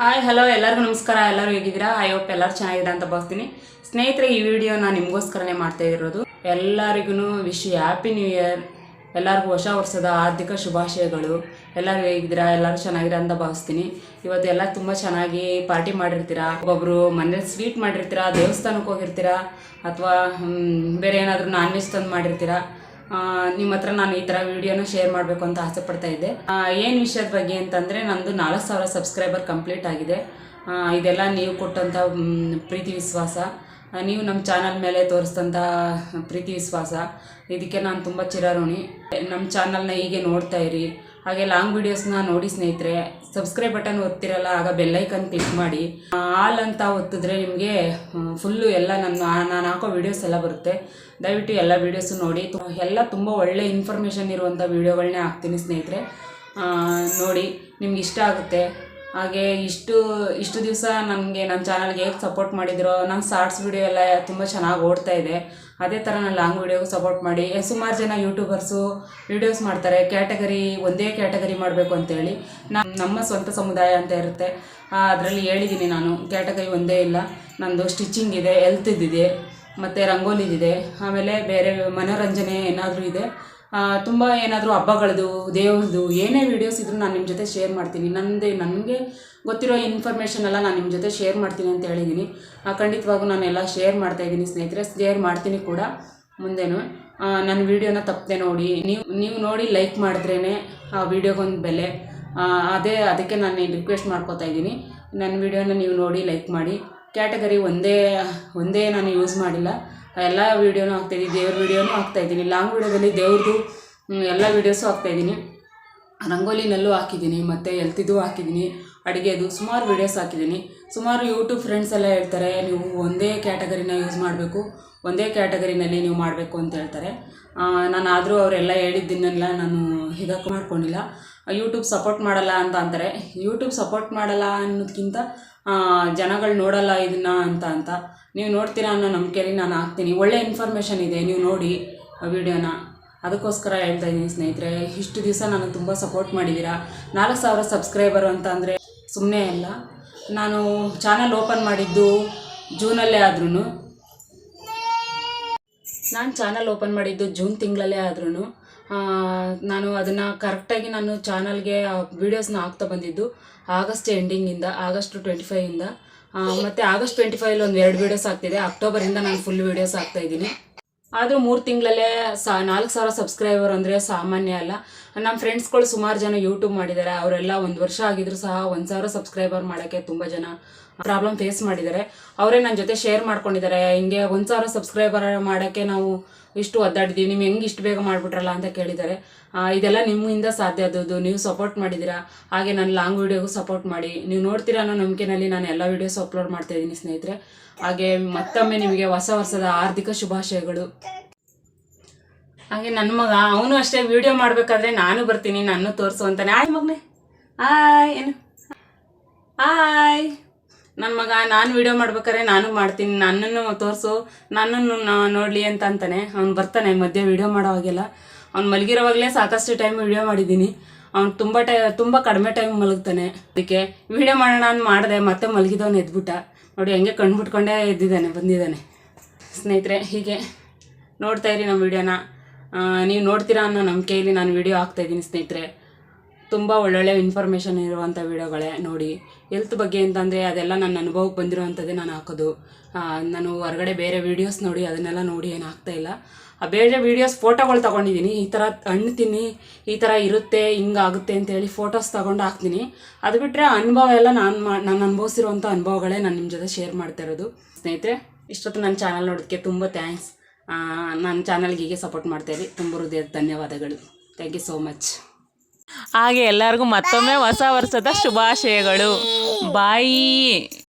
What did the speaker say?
Hi, hello, ಎಲ್ಲರಿಗೂ ನಮಸ್ಕಾರ. ಎಲ್ಲರೂ ಹೇಗಿದ್ದೀರಾ? ಐ ಹೋಪ್ ಎಲ್ಲರೂ ಚೆನ್ನಾಗಿದೆ ಅಂತ ಭಾವಿಸ್ತೀನಿ. ಸ್ನೇಹಿತರೆ, ಈ ವಿಡಿಯೋ ನಾನು ನಿಮಗೋಸ್ಕರನೇ ಮಾಡ್ತಾ ಇರೋದು ಎಲ್ಲರಿಗೂ ವಿಶ್ ಹ್ಯಾಪಿ ನ್ಯೂ ಇಯರ್ ಎಲ್ಲರಿಗೂ ಹೊಸ ವರ್ಷದ ಆರ್ಥಿಕ ಶುಭಾಶಯಗಳು. ಎಲ್ಲರೂ ಹೇಗಿದ್ದೀರಾ? ಎಲ್ಲರೂ ಚೆನ್ನಾಗಿರ ಅಂತ ಭಾವಿಸ್ತೀನಿ. ಇವತ್ತು ಎಲ್ಲ ತುಂಬ ಚೆನ್ನಾಗಿ ಪಾರ್ಟಿ ಮಾಡಿರ್ತೀರಾ? ಒಬ್ಬೊಬ್ರು ಮನೇಲಿ ಸ್ವೀಟ್ ಮಾಡಿರ್ತೀರಾ? ದೇವಸ್ಥಾನಕ್ಕೆ ಹೋಗಿರ್ತೀರಾ? ಅಥವಾ ಬೇರೆ ಏನಾದರೂ ನಾನ್ ವೆಜ್ ತಂದು ಮಾಡಿರ್ತೀರಾ? ನಿಮ್ಮ ಹತ್ರ ನಾನು ಈ ಥರ ವಿಡಿಯೋನ ಶೇರ್ ಮಾಡಬೇಕು ಅಂತ ಆಸೆ ಪಡ್ತಾ ಇದ್ದೆ. ಏನು ವಿಷಯದ ಬಗ್ಗೆ ಅಂತಂದರೆ ನಂದು ನಾಲ್ಕು ಸಾವಿರ ಸಬ್ಸ್ಕ್ರೈಬರ್ ಕಂಪ್ಲೀಟ್ ಆಗಿದೆ. ಇದೆಲ್ಲ ನೀವು ಕೊಟ್ಟಂಥ ಪ್ರೀತಿ ವಿಶ್ವಾಸ. ನೀವು ನಮ್ಮ ಚಾನಲ್ ಮೇಲೆ ತೋರಿಸಿದಂಥ ಪ್ರೀತಿ ವಿಶ್ವಾಸ. ಇದಕ್ಕೆ ನಾನು ತುಂಬ ಚಿರಋಣಿ ನಮ್ಮ ಚಾನಲ್ನ ಹೀಗೆ ನೋಡ್ತಾ ಇರಿ. ಹಾಗೆ ಲಾಂಗ್ ವಿಡಿಯೋಸ್ನ ನೋಡಿ ಸ್ನೇಹಿತರೆ ಸಬ್ಸ್ಕ್ರೈಬ್ ಬಟನ್ ಒತ್ತಿರಲ್ಲ, ಆಗ ಬೆಲ್ಲೈಕನ್ ಕ್ಲಿಕ್ ಮಾಡಿ. ಆಲ್ ಅಂತ ಒತ್ತಿದ್ರೆ ನಿಮಗೆ ಫುಲ್ಲು ಎಲ್ಲ ನನ್ನ, ನಾನು ಹಾಕೋ ವೀಡಿಯೋಸ್ ಎಲ್ಲ ಬರುತ್ತೆ. ದಯವಿಟ್ಟು ಎಲ್ಲ ವೀಡಿಯೋಸು ನೋಡಿ. ಎಲ್ಲ ತುಂಬ ಒಳ್ಳೆ ಇನ್ಫಾರ್ಮೇಷನ್ ಇರುವಂಥ ವೀಡಿಯೋಗಳನ್ನೇ ಹಾಕ್ತೀನಿ ಸ್ನೇಹಿತರೆ. ನೋಡಿ, ನಿಮ್ಗೆ ಇಷ್ಟ ಆಗುತ್ತೆ. ಹಾಗೆ ಇಷ್ಟು ಇಷ್ಟು ದಿವಸ ನನಗೆ ನನ್ನ ಚಾನಲ್ಗೆ ಹೇಗೆ ಸಪೋರ್ಟ್ ಮಾಡಿದ್ರು ನನ್ನ ಶಾರ್ಟ್ಸ್ ವಿಡಿಯೋ ಎಲ್ಲ ತುಂಬ ಚೆನ್ನಾಗಿ ಓಡ್ತಾ ಇದೆ. ಅದೇ ಥರ ನಾನು ಲಾಂಗ್ ವೀಡಿಯೋಗೂ ಸಪೋರ್ಟ್ ಮಾಡಿ. ಸುಮಾರು ಜನ ಯೂಟ್ಯೂಬರ್ಸು ವಿಡಿಯೋಸ್ ಮಾಡ್ತಾರೆ. ಕ್ಯಾಟಗರಿ ಒಂದೇ ಕ್ಯಾಟಗರಿ ಮಾಡಬೇಕು ಅಂತೇಳಿ ನಮ್ಮ ನಮ್ಮ ಸ್ವಂತ ಸಮುದಾಯ ಅಂತ ಇರುತ್ತೆ. ಅದರಲ್ಲಿ ಹೇಳಿದ್ದೀನಿ ನಾನು. ಕ್ಯಾಟಗರಿ ಒಂದೇ ಇಲ್ಲ. ನಂದು ಸ್ಟಿಚಿಂಗ್ ಇದೆ ಹೆಲ್ತ್ ಇದೆ ಮತ್ತು ರಂಗೋಲಿದಿದೆ ಆಮೇಲೆ ಬೇರೆ ಮನೋರಂಜನೆ ಏನಾದರೂ ಇದೆ ತುಂಬ ಏನಾದರೂ ಹಬ್ಬಗಳದು ದೇವ್ರದ್ದು ಏನೇ ವೀಡಿಯೋಸ್ ಇದ್ರೂ ನಾನು ನಿಮ್ಮ ಜೊತೆ ಶೇರ್ ಮಾಡ್ತೀನಿ. ನನ್ನದೇ ನನಗೆ ಗೊತ್ತಿರೋ ಇನ್ಫಾರ್ಮೇಷನ್ ಎಲ್ಲ ನಾನು ನಿಮ್ಮ ಜೊತೆ ಶೇರ್ ಮಾಡ್ತೀನಿ ಅಂತ ಹೇಳಿದ್ದೀನಿ ಖಂಡಿತವಾಗೂ ನಾನೆಲ್ಲ ಶೇರ್ ಮಾಡ್ತಾ ಇದ್ದೀನಿ ಸ್ನೇಹಿತರೆ. ಶೇರ್ ಮಾಡ್ತೀನಿ ಕೂಡ ಮುಂದೆನೂ. ನನ್ನ ವೀಡಿಯೋನ ತಪ್ಪದೆ ನೋಡಿ. ನೀವು ನೀವು ನೋಡಿ ಲೈಕ್ ಮಾಡಿದ್ರೇ ಆ ವೀಡಿಯೋಗೊಂದು ಬೆಲೆ. ಅದೇ, ಅದಕ್ಕೆ ನಾನು ರಿಕ್ವೆಸ್ಟ್ ಮಾಡ್ಕೋತಾ ಇದ್ದೀನಿ. ನನ್ನ ವೀಡಿಯೋನ ನೀವು ನೋಡಿ ಲೈಕ್ ಮಾಡಿ. ಕ್ಯಾಟಗರಿ ಒಂದೇ ಒಂದೇ ನಾನು ಯೂಸ್ ಮಾಡಿಲ್ಲ. ಎಲ್ಲ ವೀಡಿಯೋನೂ ಹಾಕ್ತಾಯಿದ್ದೀನಿ ದೇವ್ರ ವೀಡಿಯೋನೂ ಹಾಕ್ತಾಯಿದ್ದೀನಿ ಲಾಂಗ್ ವೀಡಿಯೋದಲ್ಲಿ ದೇವ್ರದ್ದು ಎಲ್ಲ ವೀಡಿಯೋಸು ಹಾಕ್ತಾಯಿದ್ದೀನಿ ರಂಗೋಲಿನಲ್ಲೂ ಹಾಕಿದ್ದೀನಿ, ಮತ್ತು ಎಲ್ತಿದ್ದು ಹಾಕಿದ್ದೀನಿ, ಅಡುಗೆದು ಸುಮಾರು ವೀಡಿಯೋಸ್ ಹಾಕಿದ್ದೀನಿ. ಸುಮಾರು ಯೂಟ್ಯೂಬ್ ಫ್ರೆಂಡ್ಸ್ ಎಲ್ಲ ಹೇಳ್ತಾರೆ, ನೀವು ಒಂದೇ ಕ್ಯಾಟಗರಿನ ಯೂಸ್ ಮಾಡಬೇಕು, ಒಂದೇ ಕ್ಯಾಟಗರಿನಲ್ಲಿ ನೀವು ಮಾಡಬೇಕು ಅಂತ ಹೇಳ್ತಾರೆ. ನಾನು ಆದರೂ ಅವರೆಲ್ಲ ಹೇಳಿದ್ದನ್ನೆಲ್ಲ ನಾನು ಇದಕ್ಕೆ ಮಾಡ್ಕೊಂಡಿಲ್ಲ. ಯೂಟ್ಯೂಬ್ ಸಪೋರ್ಟ್ ಮಾಡಲ್ಲ ಅಂತ ಅಂತಾರೆ. ಯೂಟ್ಯೂಬ್ ಸಪೋರ್ಟ್ ಮಾಡಲ್ಲ ಅನ್ನೋದಕ್ಕಿಂತ ಜನಗಳು ನೋಡಲ್ಲ ಇದನ್ನ ಅಂತ ಅಂತ. ನೀವು ನೋಡ್ತೀರಾ ಅನ್ನೋ ನಂಬಿಕೆಯಲ್ಲಿ ನಾನು ಹಾಕ್ತೀನಿ. ಒಳ್ಳೆ ಇನ್ಫಾರ್ಮೇಷನ್ ಇದೆ, ನೀವು ನೋಡಿ ವಿಡಿಯೋನ ಅದಕ್ಕೋಸ್ಕರ ಹೇಳ್ತಾ ಇದ್ದೀನಿ ಸ್ನೇಹಿತರೆ, ಇಷ್ಟು ದಿವಸ ನನಗೆ ತುಂಬ ಸಪೋರ್ಟ್ ಮಾಡಿದ್ದೀರಾ ನಾಲ್ಕು ಸಾವಿರ ಸಬ್ಸ್ಕ್ರೈಬರು ಅಂತ ಅಂದರೆ ಸುಮ್ಮನೆ ಅಲ್ಲ. ನಾನು ಚಾನಲ್ ಓಪನ್ ಮಾಡಿದ್ದು ಜೂನಲ್ಲೇ ಆದ್ರೂ ನಾನು ಚಾನಲ್ ಓಪನ್ ಮಾಡಿದ್ದು ಜೂನ್ ತಿಂಗಳಲ್ಲೇ ಆದ್ರೂ ನಾನು ಅದನ್ನು ಕರೆಕ್ಟಾಗಿ ನಾನು ಚಾನಲ್ಗೆ ವೀಡಿಯೋಸ್ನ ಹಾಕ್ತಾ ಬಂದಿದ್ದು ಆಗಸ್ಟ್ ಎಂಡಿಂಗಿಂದ ಆಗಸ್ಟ್ ಟ್ವೆಂಟಿ ಫೈವಿಂದ ಮತ್ತು ಆಗಸ್ಟ್ ಟ್ವೆಂಟಿ ಫೈವ್ ಒಂದು ಎರಡು ವೀಡಿಯೋಸ್ ಆಗ್ತಿದೆ. ಅಕ್ಟೋಬರಿಂದ ನಾನು ಫುಲ್ ವೀಡಿಯೋಸ್ ಆಗ್ತಾ ಇದ್ದೀನಿ. ಆದರೂ ಮೂರು ತಿಂಗಳಲ್ಲೇ ಸಾ ನಾಲ್ಕು ಸಾವಿರ ಸಬ್ಸ್ಕ್ರೈಬರ್ ಅಂದರೆ ಸಾಮಾನ್ಯ ಅಲ್ಲ. ನಮ್ಮ ಫ್ರೆಂಡ್ಸ್ಗಳು ಸುಮಾರು ಜನ ಯೂಟ್ಯೂಬ್ ಮಾಡಿದ್ದಾರೆ ಅವರೆಲ್ಲ ಒಂದು ವರ್ಷ ಆಗಿದ್ರು ಸಹ ಒಂದು ಸಾವಿರ ಸಬ್ಸ್ಕ್ರೈಬರ್ ಮಾಡೋಕ್ಕೆ ತುಂಬ ಜನ ಪ್ರಾಬ್ಲಮ್ ಫೇಸ್ ಮಾಡಿದ್ದಾರೆ ಅವರೇ ನನ್ನ ಜೊತೆ ಶೇರ್ ಮಾಡ್ಕೊಂಡಿದ್ದಾರೆ ಹಿಂಗೆ ಒಂದು ಸಾವಿರ ಸಬ್ಸ್ಕ್ರೈಬರ್ ಮಾಡೋಕ್ಕೆ ನಾವು ಇಷ್ಟು ಒದ್ದಾಡಿದ್ದೀವಿ ನೀವು ಹೆಂಗೆ ಇಷ್ಟು ಬೇಗ ಮಾಡಿಬಿಟ್ರಲ್ಲ ಅಂತ ಕೇಳಿದ್ದಾರೆ ಇದೆಲ್ಲ ನಿಮ್ಮಿಂದ ಸಾಧ್ಯ. ಆದದ್ದು ನೀವು ಸಪೋರ್ಟ್ ಮಾಡಿದ್ದೀರಾ ಹಾಗೆ ನಾನು ಲಾಂಗ್ ವೀಡಿಯೋಗೂ ಸಪೋರ್ಟ್ ಮಾಡಿ. ನೀವು ನೋಡ್ತೀರಾ ಅನ್ನೋ ನಂಬಿಕೆನಲ್ಲಿ ನಾನು ಎಲ್ಲ ವೀಡಿಯೋಸ್ ಅಪ್ಲೋಡ್ ಮಾಡ್ತಾಯಿದ್ದೀನಿ ಸ್ನೇಹಿತರೆ. ಹಾಗೆ ಮತ್ತೊಮ್ಮೆ ನಿಮಗೆ ಹೊಸ ವರ್ಷದ ಆರ್ಥಿಕ ಶುಭಾಶಯಗಳು. ಹಾಗೆ ನನ್ನ ಮಗ, ಅವನು ಅಷ್ಟೇ ವಿಡಿಯೋ ಮಾಡಬೇಕಾದ್ರೆ ನಾನು ಬರ್ತೀನಿ ನಾನು ತೋರಿಸು ಅಂತಾನೆ. ಆಯ್ ಮಗನೇ. ಆಯ್, ಏನು? ಆಯ್. ನನ್ನ ಮಗ, ನಾನು ವಿಡಿಯೋ ಮಾಡ್ಬೇಕಾದ್ರೆ ನಾನು ಮಾಡ್ತೀನಿ, ನನ್ನನ್ನು ತೋರಿಸು, ನನ್ನನ್ನು ನೋಡಲಿ ಅಂತ ಅಂತಾನೆ. ಅವ್ನು ಬರ್ತಾನೆ ಮಧ್ಯೆ ವಿಡಿಯೋ ಮಾಡೋವಾಗೆಲ್ಲ. ಅವ್ನು ಮಲಗಿರೋವಾಗಲೇ ಸಾಕಷ್ಟು ಟೈಮ್ ವಿಡಿಯೋ ಮಾಡಿದ್ದೀನಿ. ಅವ್ನು ತುಂಬ ಟೈ, ತುಂಬ ಕಡಿಮೆ ಟೈಮ್ ಮಲಗ್ತಾನೆ. ಅದಕ್ಕೆ ವಿಡಿಯೋ ಮಾಡೋಣ ಅಂತ ಮಾಡಿದೆ, ಮತ್ತೆ ಮಲಗಿದವನು ಎದ್ಬಿಟ್ಟ. ನೋಡಿ, ಹಂಗೆ ಕಣ್ಬಿಟ್ಕೊಂಡೇ ಎದ್ದಿದ್ದಾನೆ, ಬಂದಿದ್ದಾನೆ. ಸ್ನೇಹಿತರೆ, ಹೀಗೆ ನೋಡ್ತಾ ನಮ್ಮ ವಿಡಿಯೋನ ನೀವು ನೋಡ್ತೀರಾ ಅನ್ನೋ ನಂಬಿಕೆಯಲ್ಲಿ ನಾನು ವಿಡಿಯೋ ಹಾಕ್ತಾಯಿದ್ದೀನಿ ಸ್ನೇಹಿತರೆ. ತುಂಬ ಒಳ್ಳೊಳ್ಳೆ ಇನ್ಫಾರ್ಮೇಷನ್ ಇರುವಂಥ ವಿಡಿಯೋಗಳೇ ನೋಡಿ. ಹೆಲ್ತ್ ಬಗ್ಗೆ ಅಂತಂದರೆ ಅದೆಲ್ಲ ನನ್ನ ಅನುಭವಕ್ಕೆ ಬಂದಿರುವಂಥದ್ದೇ ನಾನು ಹಾಕೋದು. ನಾನು ಹೊರಗಡೆ ಬೇರೆ ವೀಡಿಯೋಸ್ ನೋಡಿ ಅದನ್ನೆಲ್ಲ ನೋಡಿ ಏನು ಆಗ್ತಾ ಇಲ್ಲ. ಆ, ಬೇರೆ ವೀಡಿಯೋಸ್ ಫೋಟೋಗಳು ತೊಗೊಂಡಿದ್ದೀನಿ. ಈ ಥರ ಹಣ್ಣು ತಿನ್ನಿ, ಈ ಥರ ಇರುತ್ತೆ, ಹಿಂಗಾಗುತ್ತೆ ಅಂತೇಳಿ ಫೋಟೋಸ್ ತೊಗೊಂಡು ಹಾಕ್ತೀನಿ. ಅದು ಬಿಟ್ಟರೆ ಅನುಭವ ಎಲ್ಲ ನಾನು ನಾನು ಅನುಭವಿಸಿರುವಂಥ ಅನುಭವಗಳೇ ನಾನು ನಿಮ್ಮ ಜೊತೆ ಶೇರ್ ಮಾಡ್ತಾ ಇರೋದು. ಸ್ನೇಹಿತರೆ, ಇಷ್ಟೊತ್ತು ನನ್ನ ಚಾನಲ್ ನೋಡೋದಕ್ಕೆ ತುಂಬ ಥ್ಯಾಂಕ್ಸ್ ನನ್ನ ಚಾನಲ್ಗೆ ಹೀಗೆ ಸಪೋರ್ಟ್ ಮಾಡ್ತಾಯಿರಿ ತುಂಬ ಹೃದಯದ ಧನ್ಯವಾದಗಳು. ಥ್ಯಾಂಕ್ ಯು ಸೋ ಮಚ್ ಹಾಗೆ ಎಲ್ಲರಿಗೂ ಮತ್ತೊಮ್ಮೆ ಹೊಸ ವರ್ಷದ ಶುಭಾಶಯಗಳು. ಬಾಯಿ